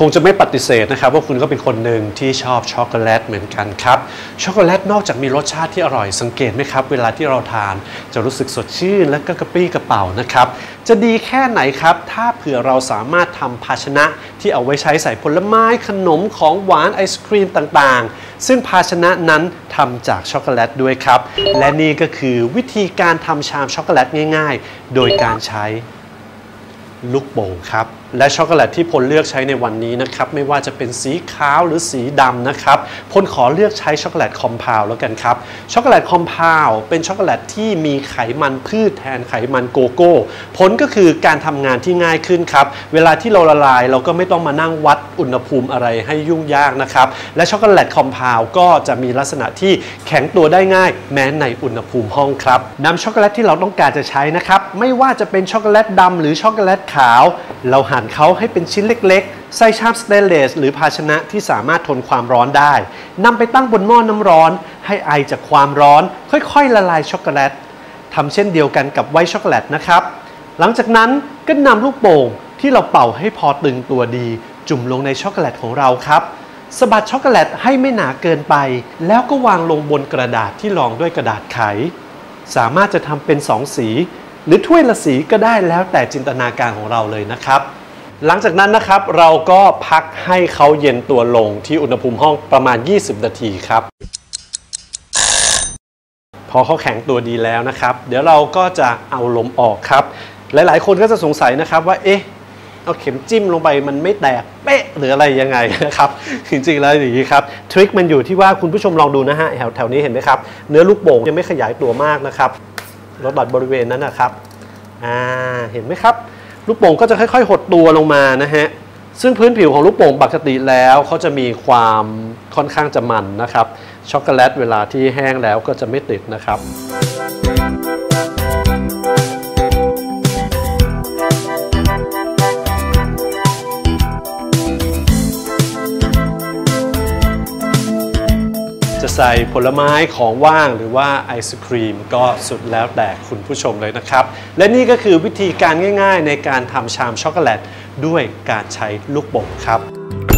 คงจะไม่ปฏิเสธนะครับว่าคุณก็เป็นคนหนึ่งที่ชอบช็อกโกแลตเหมือนกันครับช็อกโกแลตนอกจากมีรสชาติที่อร่อยสังเกตไหมครับ เวลาที่เราทานจะรู้สึกสดชื่นและก็กระปรี้กระเป๋านะครับจะดีแค่ไหนครับ ถ้าเผื่อเราสามารถทำภาชนะที่เอาไว้ใช้ใส่ผลไม้ขนมของหวานไอศครีมต่างๆ ซึ่งภาชนะนั้นทำจากช็อกโกแลตด้วยครับ และนี่ก็คือวิธีการทำชามช็อกโกแลตง่าย ๆ โดยการใช้ลูกโป่งครับ และช็อกโกแลตที่พลเลือกใช้ในวันนี้นะครับไม่ว่าจะเป็นสีขาวหรือสีดำนะครับพลขอเลือกใช้ช็อกโกแลตคอมเพลแล้วกันครับช็อกโกแลตคอมเพลเป็นช็อกโกแลตที่มีไขมันพืชแทนไขมันโกโก้ ผลก็คือการทำงานที่ง่ายขึ้นครับเวลาที่เราละลายเราก็ไม่ต้องมานั่งวัดอุณหภูมิอะไรให้ยุ่งยากนะครับและช็อกโกแลตคอมเพลก็จะมีลักษณะที่แข็งตัวได้ง่าย แม้ในอุณหภูมิห้องครับน้ำช็อกโกแลตที่เราต้องการจะใช้นะครับไม่ว่าจะเป็นช็อกโกแลตดำหรือช็อกโกแลตขาว เราหั่นเขาให้เป็นชิ้นเล็กๆ ใส่ชามสเตนเลส หรือภาชนะที่สามารถทนความร้อนได้นำไปตั้งบนหม้อน้ำร้อน ให้ไอจากความร้อน ค่อยๆ ละลายช็อกโกแลตทำเช่นเดียวกันกับไวท์ช็อกโกแลตนะครับ หลังจากนั้นก็นำลูกโป่งที่เราเป่าให้พอตึงตัวดี จุ่มลงในช็อกโกแลตของเราครับสะบัดช็อกโกแลตให้ไม่หนาเกินไป แล้วก็วางลงบนกระดาษที่รองด้วยกระดาษไข สามารถจะทำเป็นสองสี หรือถ้วยละสีก็ได้แล้วแต่จินตนาการของเราเลยนะครับ หลังจากนั้นนะครับเราก็พักให้เขาเย็นตัวลงที่อุณหภูมิห้องประมาณ 20 นาทีครับ พอเขาแข็งตัวดีแล้วนะครับ เดี๋ยวเราก็จะเอาลมออกครับ หลายๆ คนก็จะสงสัยนะครับว่าเอ๊ะเอาเข็มจิ้มลงไปมันไม่แตกเป๊ะหรืออะไรยังไงนะครับ จริงๆแล้วอย่างนี้ครับทริคมันอยู่ที่ว่าคุณผู้ชมลองดูนะฮะแถวแถวนี้เห็นไหมครับ เนื้อลูกโป่งยังไม่ขยายตัวมากนะครับลดหลดบริเวณนั้นนะครับอ่าเห็นไหมครับ ลูกโป่งก็จะค่อย ๆ หดตัวลงมานะฮะซึ่งพื้นผิวของลูกโป่งปกติแล้วเขาจะมีความค่อนข้างจะมันนะครับช็อกโกแลตเวลาที่แห้งแล้วก็จะไม่ติดนะครับ จะใส่ผลไม้ของว่างหรือว่าไอศครีมก็สุดแล้วแต่คุณผู้ชมเลยนะครับ และนี่ก็คือวิธีการง่าย ๆ ในการทำชามช็อกโกแลตด้วยการใช้ลูกโป่งครับ